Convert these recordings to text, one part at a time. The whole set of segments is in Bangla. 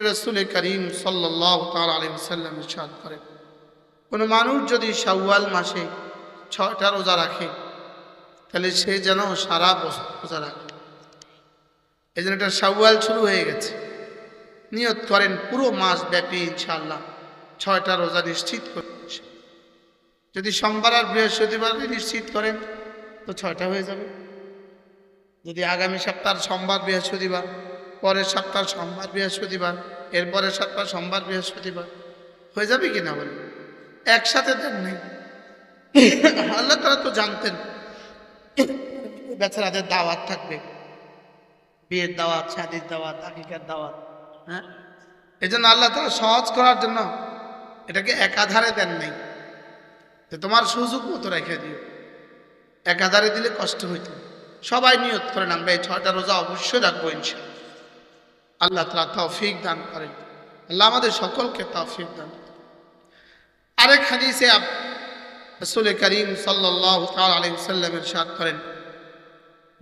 রসুল করিম সাল্লাহ তাল আলী সাল্লাম ইরশাদ করেন কোনো মানুষ যদি শাওয়াল মাসে ছটা রোজা রাখে, তাহলে সে যেন সারা বছর রোজা রাখে। এই জন্য এটা শাওয়াল শুরু হয়ে গেছে। নিয়ত করেন পুরো মাস ব্যাপী ইনশাআল্লাহ ছয়টা রোজা নিশ্চিত করছে যদি সোমবার আর বৃহস্পতিবার নিশ্চিত করেন, তো ছয়টা হয়ে যাবে। যদি আগামী সপ্তাহ সোমবার, বৃহস্পতিবার পরের সপ্তাহ সোমবার বৃহস্পতিবার, এরপরের সপ্তাহ সোমবার বৃহস্পতিবার। হয়ে যাবে কি না বলে? একসাথে দেন নেই। আল্লাহ তারা তো জানতেন। বেচারাদের দাওয়াত থাকবে। বিয়ের দাওয়াত, শাদির দাওয়াত, আকিকার দাওয়াত হ্যাঁ? এই জন্য আল্লাহ তারা সহজ করার জন্য এটাকে একাধারে দেন নাই। যে তোমার সুযোগ মতো রেখে দিও। একাধারে দিলে কষ্ট হইতো। সবাই নিয়ত করেন, আমরা এই ছয়টা রোজা অবশ্যই রাখব ইনশাআল্লাহ। আল্লাহ তালা তৌফিক দান করেন আল্লাহ আমাদের সকলকে তৌফিক দান করেন। আরেক হাদিসে রসুল করিম সাল্লাহ সাল্লামের সাথ করেন,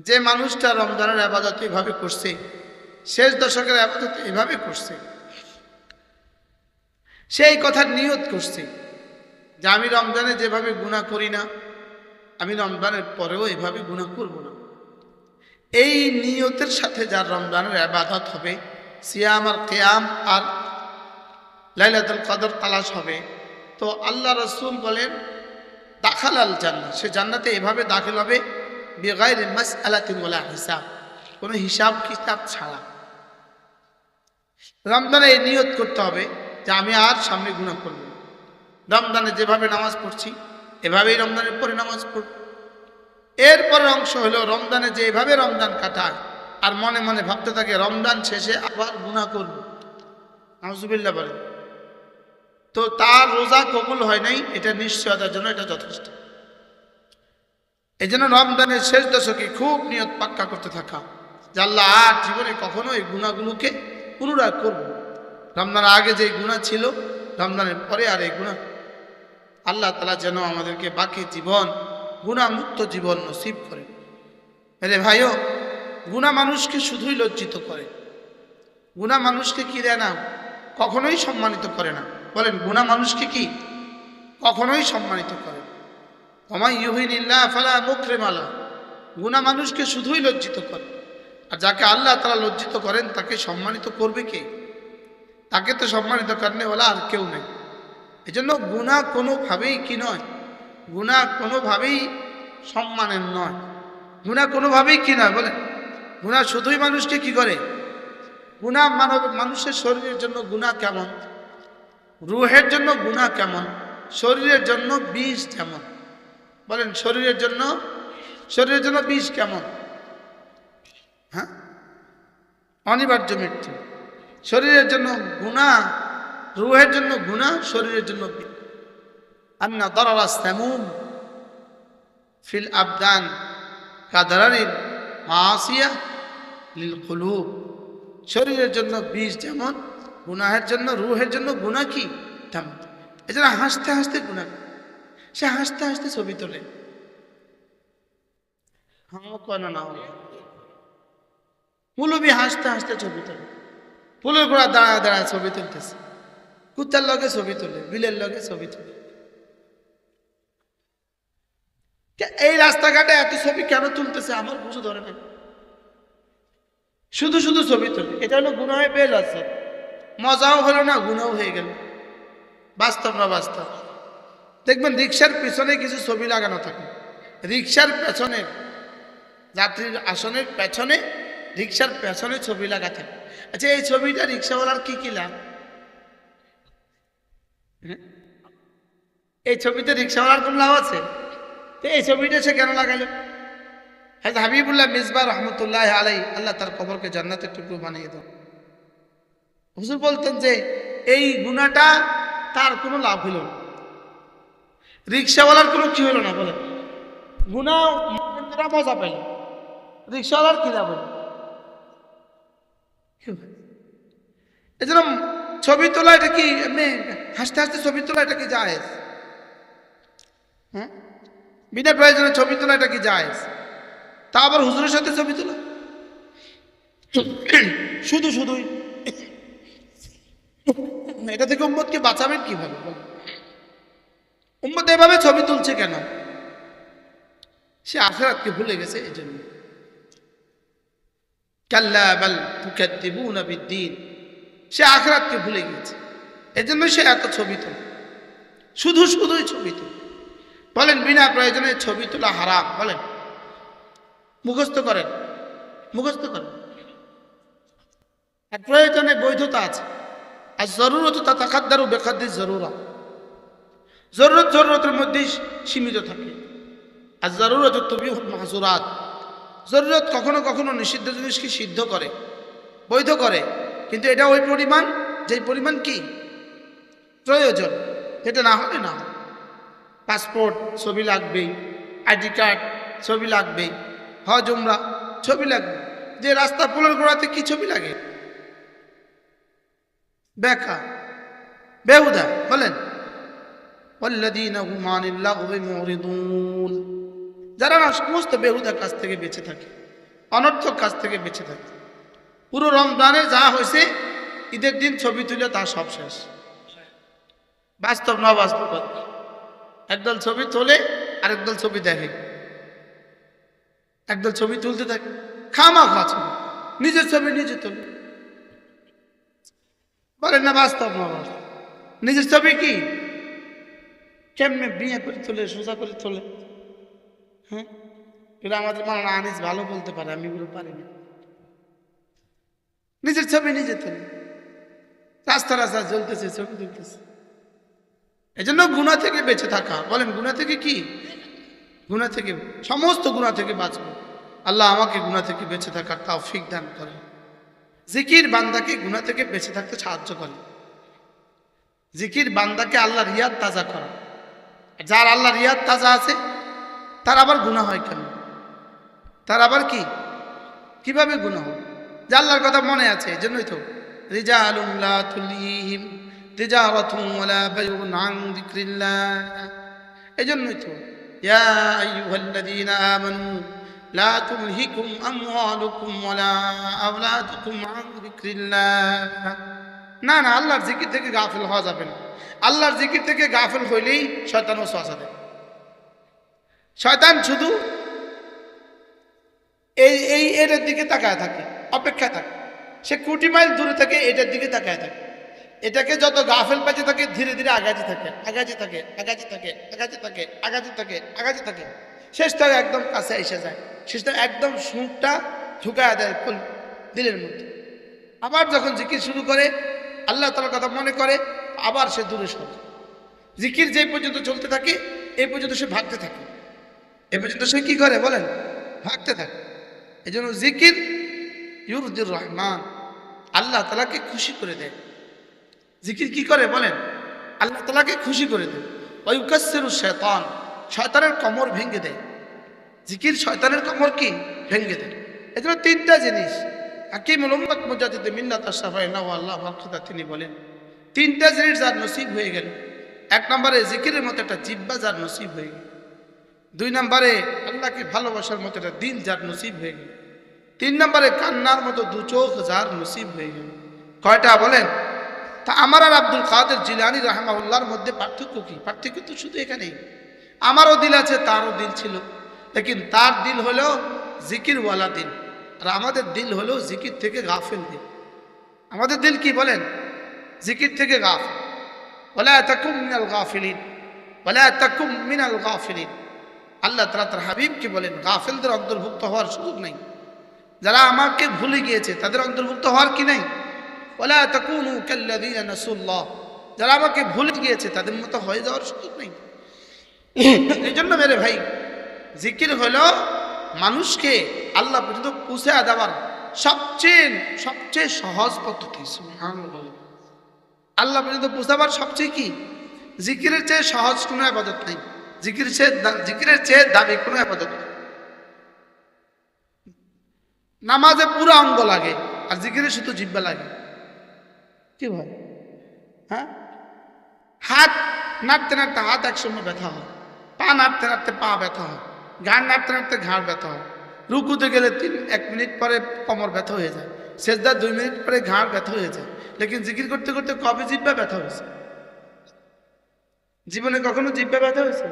যে মানুষটা রমজানের আবাদত এভাবে করছে, শেষ দশকের আবাদত এভাবে করছে, সেই কথার নিয়ত করছে যে আমি রমজানে যেভাবে গুণা করি না, আমি রমজানের পরেও এভাবে গুণা করব না এই নিয়তের সাথে যার রমজানের আবাদত হবে, সিয়াম আর কেয়াম আর লাইলাতুল কদর তালাশ হবে। তো আল্লাহ রসুল বলেন দাখাল আল জান্নাত সে জান্নাতে এভাবে দাখিল হবে, বেগাইর মাস আলাতিন বলা হিসাব। কোনো হিসাব কিতাব ছাড়া। রমজানে এই নিয়ত করতে হবে যে আমি আর সামনে গুণা করব। রমজানে যেভাবে নামাজ পড়ছি, এভাবেই রমজানের পরে নামাজ পড়ব। এরপরের অংশ হলো রমজানে যে এভাবে রমজান কাটায়, আর মনে মনে ভাবতে থাকে, রমজান শেষে আবার গুণা করব। নাজুবিল্লা বলে তো তার রোজা কবুল হয় নাই, এটা নিশ্চয়তার জন্য এটা যথেষ্ট। এই জন্য রমজানের শেষ দশকে খুব নিয়ত পাক্কা করতে থাকা, যে আর জীবনে কখনো এই গুণাগুলোকে পুনরায় করব। রমজানের আগে যে গুণা ছিল, রমজানের পরে আর এই গুণা আল্লাহ তালা যেন আমাদেরকে বাকি জীবন গুণামুক্ত জীবন নসিব করে। আরে ভাইও, গুণা মানুষকে শুধুই লজ্জিত করে। গুণা মানুষকে কি দেয় না? কখনোই সম্মানিত করে না। বলেন, গুণা মানুষকে কি? কখনোই সম্মানিত করে তোমায় ইউহিনিল্লাহ ফালা মুখরেমালা গুণা মানুষকে শুধুই লজ্জিত করে। আর যাকে আল্লাহ তারা লজ্জিত করেন, তাকে সম্মানিত করবে কে? তাকে তো সম্মানিত কারণে বলা আর কেউ নেই। এই জন্য গুণা কোনোভাবেই কি নয় গুণা কোনোভাবেই সম্মানের নয়। গুণা কোনোভাবেই কি নয় বলে গুণা শুধুই মানুষকে কি করে? গুণা মানব, মানুষের শরীরের জন্য গুণা কেমন? রুহের জন্য গুণা কেমন? শরীরের জন্য বিষ কেমন? বলেন, শরীরের জন্য শরীরের জন্য বিষ কেমন? হ্যাঁ? অনিবার্য মৃত্যু। শরীরের জন্য গুণা, রুহের জন্য গুণা, শরীরের জন্য বিষ। দরারা স্যামুম ফিল আবদান কাদারানির মাসিয়া লিল কুলুব। শরীরের জন্য বিষ যেমন, গুনাহের জন্য, রুহের জন্য গুণা কি? তেমন। এছাড়া হাসতে হাসতে গুণা সে হাসতে হাসতে ছবি তোলে। পুলবি হাসতে হাসতে ছবি তোলে। ফুলের গোড়া দাঁড়ায় দাঁড়ায় ছবি তুলতেছে। কুত্তার লগে ছবি তোলে, বিলের লগে ছবি তোলে কে- এই রাস্তাঘাটে এত ছবি কেন তুলতেছে? আমার বুঝে ধরে না শুধু শুধু ছবি তোলে। এটা হলো গুনাহে বেল আছে মজাও হলো না, গুণাও হয়ে গেল। বাস্তব না বাস্তব? দেখবেন রিক্সার পিছনে কিছু ছবি লাগানো থাকে। রিক্সার পেছনে, যাত্রীর আসনের পেছনে, রিক্সার পেছনে ছবি লাগা থাকে। আচ্ছা এই ছবিটা রিক্সাওয়ালার কি কি লাভ? হ্যাঁ? এই ছবিতে রিক্সাওয়ালার কোন লাভ আছে? তো এই ছবিটা সে কেন লাগালো হ্যাঁ হাবিবুল্লাহ মিসবা রহমতুল্লাহ আলাই আল্লাহ তার কবরকে জান্নাতের টুকরো বানিয়ে দেন। হুজুর বলতেন যে, এই গুণাটা তার কোনো লাভ হইল না। রিক্সাওয়ালার কোনো কি হলো না? বলে গুণা মজা পেল, রিক্সাওয়ালার কি লাভ হলো এই জন্য ছবি তোলা এটা কি এমনি হাসতে হাসতে ছবি তোলা এটা কি যায় হ্যাঁ? বিনা প্রয়োজনে ছবি তোলা, এটা কি যায় তা আবার হুজুরের সাথে ছবি তোলা? শুধু শুধুই? এটা থেকে উম্মতকে বাঁচাবেন কীভাবে? উম্মত এভাবে ছবি তুলছে কেন? সে আখেরাতকে ভুলে গেছে এই জন্য কাল্লা বাল সে আখেরাতকে ভুলে গিয়েছে। এজন্য সে এত ছবি তোলে। শুধু শুধুই ছবি তোলে। বলেন, বিনা প্রয়োজনে ছবি তোলা হারাম, বলেন। মুখস্থ করেন মুখস্থ করেন। আর প্রয়োজনে বৈধতা আছে। আর জরুরত তা তাকাদ্দারু বেখাদ্দির জরুরা। জরুরত জরুরতের মধ্যেই সীমিত থাকে। আর জরুরত তুমি মাহজুরাত জরুরত কখনো কখনো নিষিদ্ধ জিনিসকে সিদ্ধ করে, বৈধ করে। কিন্তু এটা ওই পরিমাণ, যেই পরিমাণ কি? প্রয়োজন। এটা না হলে না হয়। পাসপোর্ট ছবি লাগবেই আইডি কার্ড ছবি লাগবেই হজ, উমরা ছবি লাগবে। যে রাস্তা পুলের গোড়াতে কি ছবি লাগে? বেকা, বেহুদা, বলেন। যারা সমস্ত বেহুদার কাছ থেকে বেঁচে থাকে, অনর্থক কাছ থেকে বেঁচে থাকে, পুরো রমজানে যা হয়েছে, ঈদের দিন ছবি তুলে তা সব শেষ। বাস্তব না বাস্তব কথা একদল ছবি তোলে আরেকদল ছবি দেখে। একদল ছবি তুলতে থাকে। খামা খা ছবি। নিজের ছবি নিজে তোলে। বলেন না, বাস্তব না নিজের ছবি কি? কেমনে বিয়ে করে তোলে, সোজা করে তোলে? হ্যাঁ? এটা আমাদের মানা আনিস ভালো বলতে পারে, আমি এগুলো পারি না। নিজের ছবি নিজে তোলে। রাস্তা রাস্তা চলতেছে, ছবি তুলতেছে। এই জন্য গুণা থেকে বেঁচে থাকা। বলেন, গুণা থেকে কি? গুণা থেকে, সমস্ত গুণা থেকে বাঁচবো। আল্লাহ আমাকে গুণা থেকে বেঁচে থাকার তাও ফিক দান করে জিকির বান্দাকে গুণা থেকে বেঁচে থাকতে সাহায্য করে জিকির বান্দাকে আল্লাহ রিয়াদ তাজা করা যার আল্লাহ রিয়াদ তাজা আছে, তার আবার গুণা হয় কেন? তার আবার কি? কীভাবে গুণা হয়? যে আল্লাহর কথা মনে আছে এই জন্যই তো রিজা আলুল্লাহ তো না না, আল্লাহর জিকির থেকে গাফিল হওয়া যাবে না। আল্লাহর জিকির থেকে গাফিল হইলেই শয়তান ওসওয়াসা দেয়। শয়তান শুধু এই এই, এটার দিকে তাকায় থাকে, অপেক্ষায় থাকে। সে কোটি মাইল দূরে থাকে এটার দিকে তাকায় থাকে। এটাকে যত গাফেল পাইতে থাকে, ধীরে ধীরে আগাতে থাকে আগাতে থাকে আগাতে থাকে আগাতে থাকে আগাতে থাকে আগাতে থাকে। শেষটা একদম কাছে এসে যায়। শেষটা একদম সুরটা ঝুঁকায় দেয় দিলের মধ্যে। আবার যখন জিকির শুরু করে, আল্লাহ তালার কথা মনে করে, আবার সে দূরে সরে জিকির যে পর্যন্ত চলতে থাকে এই পর্যন্ত সে ভাগতে থাকে। এ পর্যন্ত সে কি করে বলেন? ভাগতে থাকে। এই জন্য জিকির ইউরুদ্দির রহমান আল্লাহ তালাকে খুশি করে দেয়। জিকির কি করে বলেন? আল্লাহ তালাকে খুশি করে দেয় ওই উকাসের শয়তান, শয়তানের কমর ভেঙে দেয়। জিকির শয়তানের কমর কি? ভেঙে দেয়। এই জন্য তিনটা জিনিস। হাকিম উম্মত মুজাদিদ মিন্নাত আল্লাহ কথা তিনি বলেন, তিনটা জিনিস যার নসিব হয়ে গেল। এক নম্বরে জিকিরের মতো একটা জিব্বা যার নসিব হয়ে গেল। দুই নম্বরে আল্লাহকে ভালোবাসার মতো একটা দিন যার নসিব হয়ে গেল। তিন নম্বরে কান্নার মতো দু চোখ যার নসিব হয়ে গেল। কয়টা বলেন? তা আমার আর আব্দুল কাদের জিলানি রাহমাউল্লাহর মধ্যে পার্থক্য কি? পার্থক্য তো শুধু এখানেই। আমারও দিল আছে, তারও দিল ছিল। লেকিন তার দিল হলো জিকিরওয়ালা দিল। আর আমাদের দিল হলো জিকির থেকে গাফেল দিল। আমাদের দিল কি বলেন? জিকির থেকে গাফ ওলা তাকুম মিনাল গাফিলিন। ওলা তাকুম মিনাল গাফিলিন। আল্লাহ তালা তার হাবিবকে বলেন, গাফেলদের অন্তর্ভুক্ত হওয়ার সুযোগ নেই। যারা আমাকে ভুলে গিয়েছে, তাদের অন্তর্ভুক্ত হওয়ার কি নেই? ওলা তাকুনু কাল্লাযীনা নাসুল্লাহ। যারা আমাকে ভুলে গিয়েছে, তাদের মতো হয়ে যাওয়ার সুযোগ নেই। এই জন্য মেরে ভাই, জিকির হলো মানুষকে আল্লাহ পর্যন্ত পুষে দেওয়ার সবচেয়ে সবচেয়ে সহজ পদ্ধতি। আল্লাহ পর্যন্ত পুষাবার সবচেয়ে কি? জিকিরের চেয়ে সহজ কোনো আবাদত নেই। জিকির চেয়ে জিকিরের চেয়ে দাবি কোনো আবাদত নেই। নামাজে পুরো অঙ্গ লাগে, আর জিকিরে শুধু জিব্বা লাগে। কি ভাই হ্যাঁ? হাত নাড়তে নাড়তে হাত একসঙ্গে ব্যথা হয়। পা নাড়তে নাড়তে পা ব্যথা হয়। ঘাড় নাড়তে নাড়তে ঘাড় ব্যথা হয়। রুকুতে গেলে তিন, এক মিনিট পরে কোমর ব্যথা হয়ে যায়। সেজদার দুই মিনিট পরে ঘাড় ব্যথা হয়ে যায়। লেকিন জিকির করতে করতে কবে জিব্বা ব্যথা হয়েছে? জীবনে কখনো জিব্বা ব্যথা হয়েছে?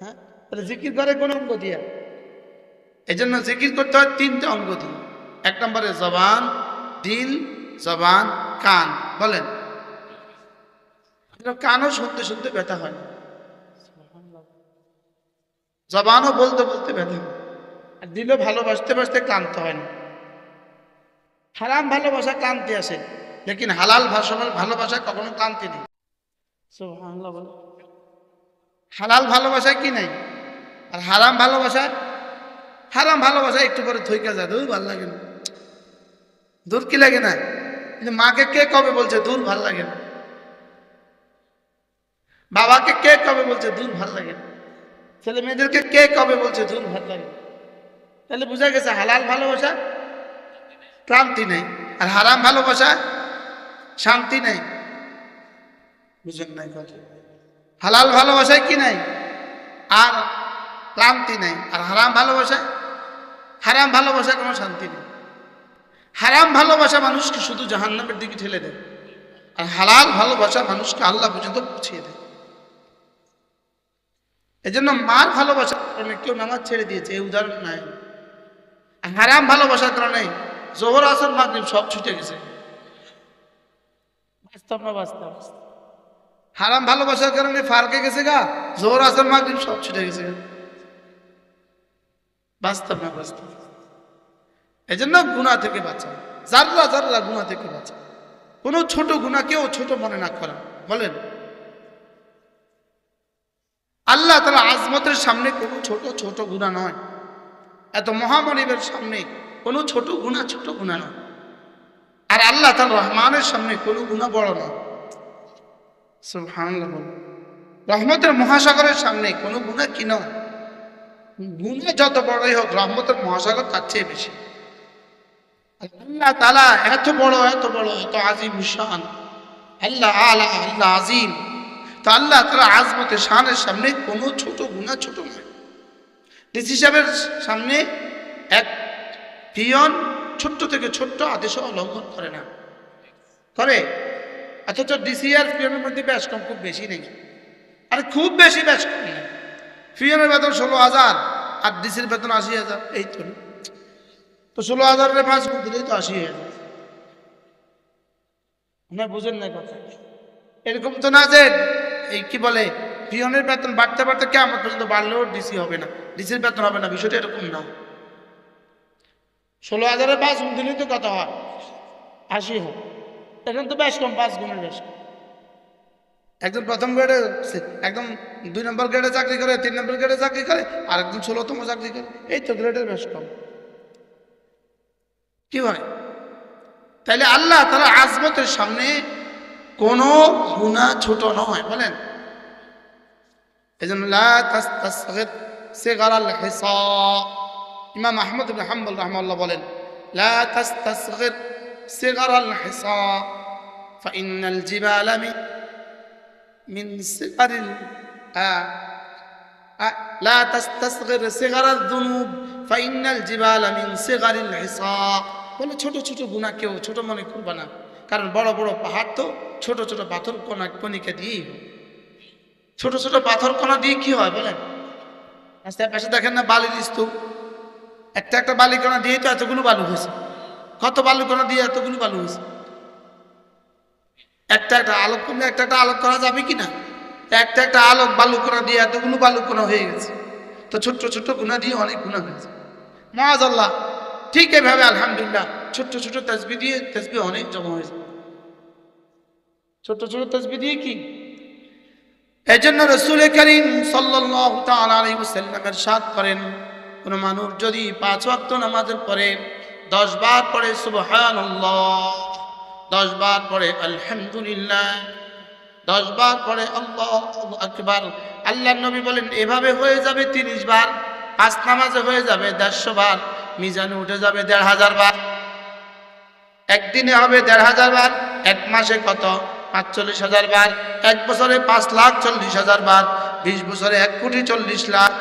হ্যাঁ? জিকির করে কোন অঙ্গ দিয়া? এই জন্য জিকির করতে হয় তিনটা অঙ্গ দিয়ে। এক নম্বরে জবান, দিল, জবান কান বলেন। কানও শুনতে শুনতে ব্যথা হয়। জবানও বলতে বলতে ব্যথা হয়। আর দিলও ভালোবাসতে বাসতে ক্লান্ত হয় না। হারাম ভালোবাসা ক্লান্তি আসে লেকিন হালাল ভাষা ভালোবাসা কখনো ক্লান্তি নেই। হালাল ভালোবাসা কি নাই? আর হারাম ভালোবাসা? হারাম ভালোবাসা একটু পরে থইকা যায়। দূর ভালো লাগে না। দূর কি লাগে না? মাকে কে কবে বলছে, দূর ভালো লাগে না বাবাকে কে কবে বলছে, দূর ভালো লাগে না ছেলে মেয়েদেরকে কে কবে বলছে, দূর ভালো লাগে? তাহলে বোঝা গেছে হালাল ভালোবাসা, ক্লান্তি নেই। আর হারাম ভালোবাসা, শান্তি নেই। বুঝেন নাই কথা? হালাল ভালোবাসায় কি নাই? আর ক্লান্তি নেই। আর হারাম ভালোবাসা হারাম ভালোবাসা কোনো শান্তি নেই। হারাম ভালোবাসা মানুষকে শুধু জাহান্নামের দিকে ঠেলে দেয়। আর হালাল ভালোবাসা মানুষকে আল্লাহ পর্যন্ত পৌঁছিয়ে দেয়। এজন্য মার ভালোবাসার কারণে কেউ নামাজ ছেড়ে দিয়েছে এই উদাহরণ নাই। হারাম ভালোবাসার কারণে জোহর আসর মাগরিব সব ছুটে গেছে। বাস্তব না বাস্তব? হারাম ভালোবাসার কারণে ফারকে গেছে গা জোহর আসর মাগরিব সব ছুটে গেছে গা। বাস্তব না বাস্তব? এই জন্য গুণা থেকে বাঁচা যাররা যাররা গুণা থেকে বাঁচা কোনো ছোট গুণাকেও ছোট মনে না করা। বলেন। আল্লাহ তালা আজমতের সামনে কোনো ছোট ছোট গুণা নয়। এত মহামনিবের সামনে কোনো ছোট গুণা ছোট গুণা নয়। আর আল্লাহ তার রহমানের সামনে কোনো গুণা বড় নয়। রহমতের মহাসাগরের সামনে কোনো গুণা কি নয়? গুণা যত বড়ই হোক, রহমতের মহাসাগর তার চেয়ে বেশি। আল্লাহ তালা এত বড় এত বড়, এত আজিম শান। আল্লাহ আলা, আল্লাহ আজিম। তো আল্লাহ তালা আজমতের শানের সামনে কোনো ছোট গুণা ছোট নয় ডিসি সাহেবের সামনে এক পিয়ন ছোট্ট থেকে ছোট্ট আদেশ লঙ্ঘন করে না। করে? অথচ ডিসি আর পিয়নের মধ্যে ব্যাস কম খুব বেশি নেই আর খুব বেশি ব্যাস কম নেই। পিয়নের বেতন ষোলো হাজার আর ডিসির বেতন আশি হাজার, এই তো তো ষোলো হাজারের পাঁচ গুণ দিলেই তো আশি না বুঝেন না কথা। এরকম তো না যে এই কি বলে, পিয়নের বেতন বাড়তে বাড়তে কেমন পর্যন্ত বাড়লেও ডিসি হবে না, ডিসির বেতন হবে না, বিষয়টা এরকম না। ষোলো হাজারের পাঁচ গুণ দিলেই তো কত হয়, আশি হয় এখন তো বেশ কম, পাঁচ গুণের বেশ কম। একজন প্রথম গ্রেডে একদম দুই নম্বর গ্রেডে চাকরি করে, তিন নম্বর গ্রেডে চাকরি করে আর একজন ষোলোতম চাকরি করে, এই তো গ্রেডের বেশ কম। কি হয় তাইলে আল্লাহ তারা আজমতের সামনে কোনো গুণা ছোট নয় বলেন এই জন্য ইমাম আহমদ ইবনে হাম্বল রহমাল্লাহ বলেন লা তাস্তাসগির সিগার আল হিসা فإن الجبال من من صغر ال- آه آه لا تستصغر صغر الذنوب فإن الجبال من صغر الحصى বলে ছোট ছোট গুণা কেউ, ছোট মনে করবে না। কারণ বড় বড় পাহাড় তো ছোট ছোট পাথর কণা কণিকা দিয়েই হয়। ছোট ছোট পাথর কণা দিয়ে কি হয় বলেন? রাস্তায় পাশে দেখেন না বালির স্তূপ? একটা একটা বালি কণা দিয়ে তো এতগুলো বালু হয়েছে। কত বালু কণা দিয়ে এতগুলো বালু হয়েছে? একটা একটা আলোক করলে একটা একটা আলোক করা যাবে কি না? একটা একটা আলোক বালু কণা দিয়ে এতগুলো বালু কণা হয়ে গেছে। তো ছোট্ট ছোট্ট গুণা দিয়ে অনেক গুণা হয়েছে। মাজ আল্লাহ ঠিক এভাবে আলহামদুলিল্লাহ। ছোট্ট ছোট্ট তসবি দিয়ে তসবি অনেক জমা হয়েছে। ছোট্ট ছোট তসবি দিয়ে কি? এই জন্য রসুল করিম সাল্লামের সাথ করেন কোনো মানুষ যদি পাঁচ ওয়াক্ত নামাজের পরে দশ বার পরে সুবহান দশ বার পরে আলহামদুলিল্লাহ, দশ বার পরে আল্লাহ আল্লাহ নবী বলেন, এভাবে হয়ে যাবে তিরিশ বার, পাঁচ নামাজে হয়ে যাবে দেড়শো বার। মিজানে উঠে যাবে দেড় হাজার বার। একদিনে হবে দেড় হাজার বার, এক মাসে কত? পাঁচচল্লিশ হাজার বার। এক বছরে পাঁচ লাখ চল্লিশ হাজার বার। বিশ বছরে এক কোটি চল্লিশ লাখ।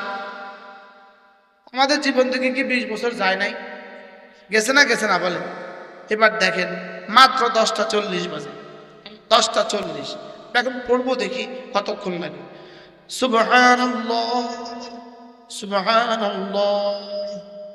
আমাদের জীবন থেকে কি বিশ বছর যায় নাই? গেছে না গেছে না বলে এবার দেখেন, মাত্র দশটা চল্লিশ বাজে। দশটা চল্লিশ। এখন পড়ব দেখি কতক্ষণ লাগে। সুবহানাল্লাহ সুবহানাল্লাহ।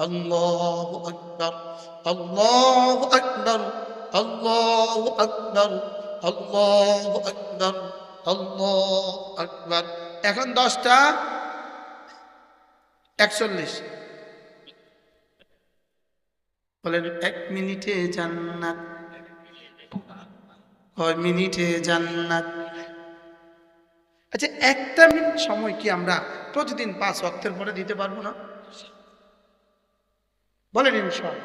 الله أكبر الله أكبر الله أكبر الله أكبر الله أكبر এখন দশটা একচল্লিশ বলেন এক মিনিটে জান্নাত কয় মিনিটে জান্নাত আচ্ছা একটা মিনিট সময় কি আমরা প্রতিদিন পাঁচ ওয়াক্তের পরে দিতে পারবো না বলেন ইনশাল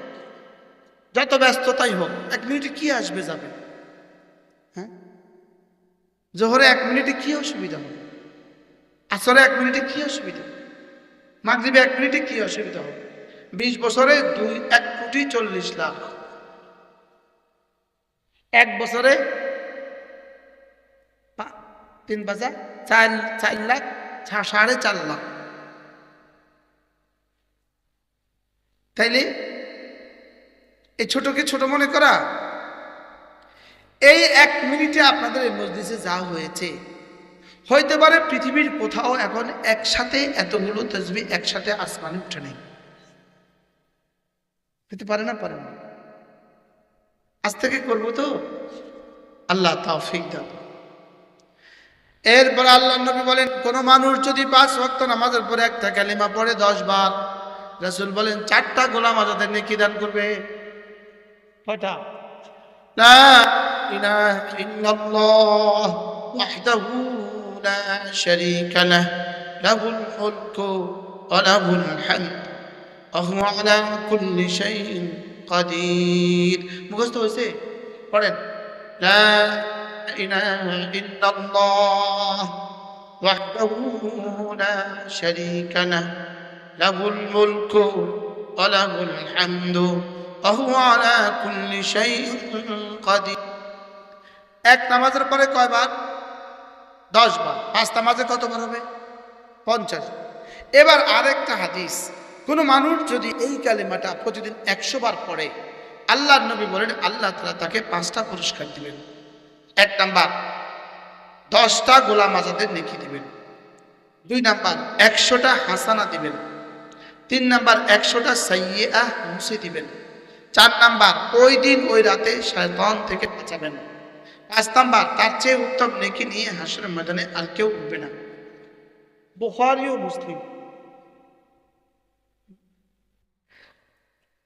যত ব্যস্ততাই হোক, এক মিনিটে কি আসবে যাবে? হ্যাঁ? জোহরে এক মিনিটে কি অসুবিধা হবে? আসরে এক মিনিটে কি অসুবিধা? মাগরিবে এক মিনিটে কি অসুবিধা হবে? বিশ বছরে দুই, এক কোটি চল্লিশ লাখ। এক বছরে তিন বাজা চার চার লাখ সাড়ে চার লাখ। তাইলে এই ছোটকে ছোট মনে করা। এই এক মিনিটে আপনাদের এই মসজিদে যা হয়েছে, হইতে পারে পৃথিবীর কোথাও এখন একসাথে এতগুলো তসবি একসাথে আসমানে উঠে নেই। হতে পারে না পারে না। আজ থেকে করব তো? আল্লাহ তাওফিক দাও। এরপর আল্লাহ নবী বলেন, কোন মানুষ যদি পাঁচ ওয়াক্ত নামাজের পরে একটা কালিমা পড়ে দশ বার রাসুল বলেন চারটা গোলাম আজাদের নেকি দান করবে। কয়টা? লা ইলাহা ইল্লাল্লাহ ওয়াহদাহু লা শারীকা লাহ লাহুল মুলকু ওয়া লাহুল হামদ ওয়া হুয়া আলা কুল্লি শাইইন قدير মুখস্থ হয়েছে? পড়েন। لا إله إلا الله وحده لا شريك له الملك وله الحمد وهو على كل شيء قدير এক নামাজের পরে কয়বার দশ বার পাঁচ নামাজে কতবার হবে পঞ্চাশ এবার আরেকটা হাদিস কোনো মানুষ যদি এই কালিমাটা প্রতিদিন একশো বার পড়ে আল্লাহ নবী বলেন আল্লাহ তালা তাকে পাঁচটা পুরস্কার দিবেন এক নাম্বার দশটা গোলাম আজাদের নেকি দিবেন দুই নাম্বার একশোটা হাসানা দিবেন তিন নাম্বার একশোটা সাইয়া মুছে দিবেন চার নাম্বার ওই দিন ওই রাতে শয়তান থেকে বাঁচাবেন পাঁচ নাম্বার তার চেয়ে উত্তম নেকি নিয়ে হাসরের ময়দানে আর কেউ উঠবে না বুখারি ও মুসলিম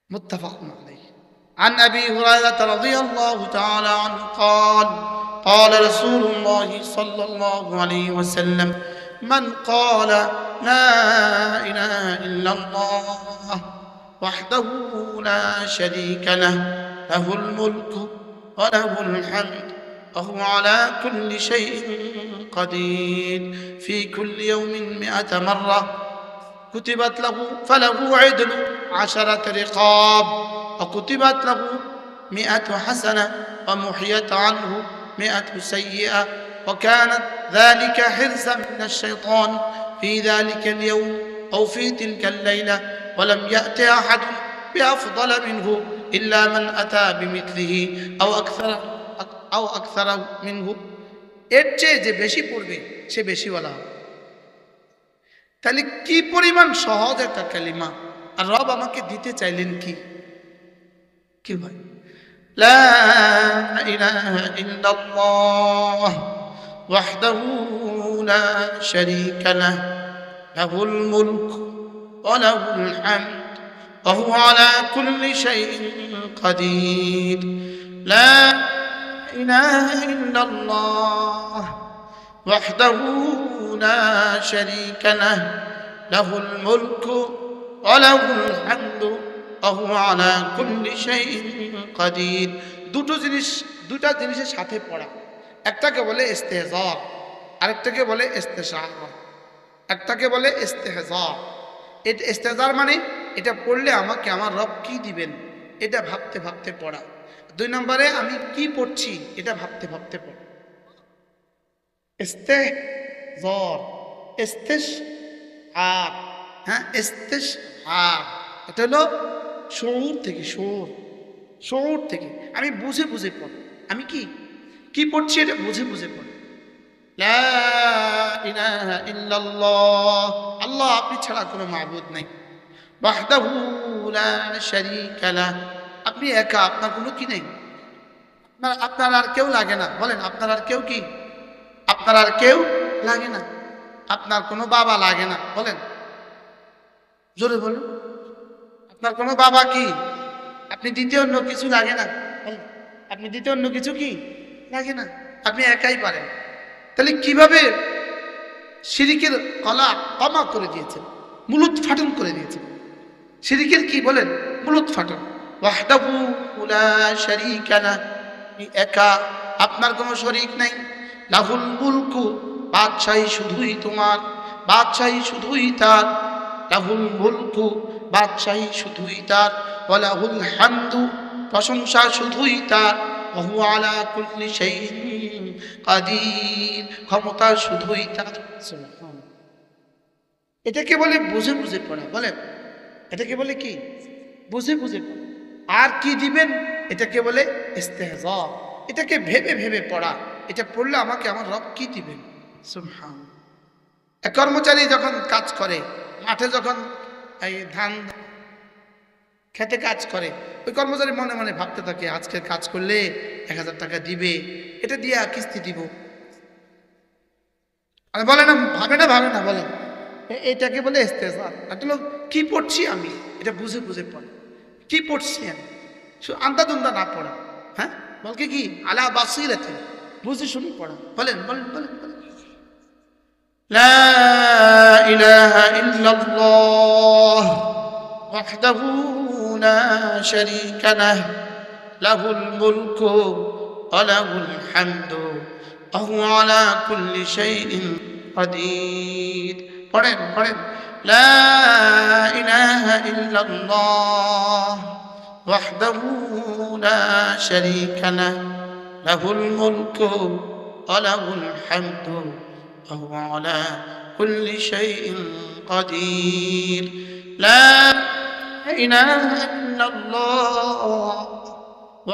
متفق عليه عن ابي هريره رضي الله تعالى عنه قال قال رسول الله صلى الله عليه وسلم من قال لا إله إلا الله وحده لا شريك له له الملك وله الحمد وهو على كل شيء قدير. في كل يوم مئة مرة كتبت له فله عدل عشرة رقاب وكتبت له مئة حسنة ومحيت عنه مئة سيئة. وكانت ذلك حرزا من الشيطان في ذلك اليوم أو في تلك الليلة ولم يأت أحد بأفضل منه إلا من أتى بمثله أو أكثر أو أكثر منه এর চেয়ে যে বেশি পড়বে সে বেশিওয়ালা হবে তাহলে কি পরিমাণ সহজ একটা কালিমা আর রব আমাকে দিতে চাইলেন কি কি ভাই لا إله إلا الله وحده لا شريك له له الملك وله الحمد وهو على كل شيء قدير. لا إله إلا الله وحده لا شريك له له الملك وله الحمد وهو على كل شيء قدير. দুটো জিনিস দুটা জিনিসের সাথে পড়া। একটাকে বলে ইস্তেহজা আরেকটাকে বলে ইস্তেশাহ, একটাকে বলে ইস্তেহজা এটা ইস্তেজার মানে এটা পড়লে আমাকে আমার রব কি দিবেন, এটা ভাবতে ভাবতে পড়া। দুই নম্বরে আমি কি পড়ছি, এটা ভাবতে ভাবতে পড়া। ইস্তেহ জর ইস্তেশ আর হ্যাঁ ইস্তেশ আর এটা হলো শৌর থেকে শোর শৌর থেকে। আমি বুঝে বুঝে পড়। আমি কি? কি পড়ছি এটা? বুঝে বুঝে পড়। আল্লাহ আপনি ছাড়া কোনো মাবুদ নাই। আপনি একা, আপনার কোনো কি নেই? আপনার আর কেউ লাগে না। বলেন, আপনার আর কেউ কি? আপনার আর কেউ লাগে না। আপনার কোনো বাবা লাগে না। বলেন। জোরে বলুন। আপনার কোনো বাবা কি? আপনি দ্বিতীয় অন্য কিছু লাগে না। আপনি দ্বিতীয় অন্য কিছু কি? লাগে না। আপনি একাই পারেন। তাহলে কীভাবে সিরিকের কলা কমা করে দিয়েছেন? মুলুত ফাটন করে দিয়েছেন। সিরিকের কি বলেন? মুলুত ফাটন ওয়াহদাহু লা শারীকা লাহ আপনি একা, আপনার কোনো শরিক নাই। লাহুল মুলকু, বাদশাহী শুধুই তোমার, বাদশাহী শুধুই তার। লাহুল মুলকু, বাদশাহী শুধুই তার। ওয়ালাহুল হামদু, প্রশংসা শুধুই তার। ওহু আলা কুল্লি শাইইন কাদির। ক্ষমতা শুধুই তার। এটাকে বলে বুঝে বুঝে পড়া বলেন। এটাকে বলে কি? বুঝে বুঝে পড়া। আর কি দিবেন? এটাকে বলে ইস্তেহজা। এটাকে ভেবে ভেবে পড়া। এটা পড়লে আমাকে আমার রব কি দিবেন? সুবহান এক কর্মচারী যখন কাজ করে মাঠে যখন এই ধান খেতে কাজ করে ওই কর্মচারী মনে মনে ভাবতে থাকে আজকের কাজ করলে এক হাজার টাকা দিবে এটা দিয়ে আর কিস্তি দিব আর বলে না ভাবে না ভাবে না বলে এ- এটাকে বলে ইস্তেজার আসলে কি পড়ছি আমি এটা বুঝে বুঝে পড়ে কি পড়ছি আমি শুধু আন্দাদুন্দা না পড়া হ্যাঁ বলকে কি আলা বাসিরাতে বুঝে শুনে পড়া বলেন বলেন বলেন বলেন لا إله إلا الله وحده لا شريك له له الملك وله الحمد وهو على كل شيء قدير. পড়েন পড়েন। لا إله إلا الله وحده لا شريك له له الملك وله الحمد وهو على كل شيء قدير. لا إله إلا الله.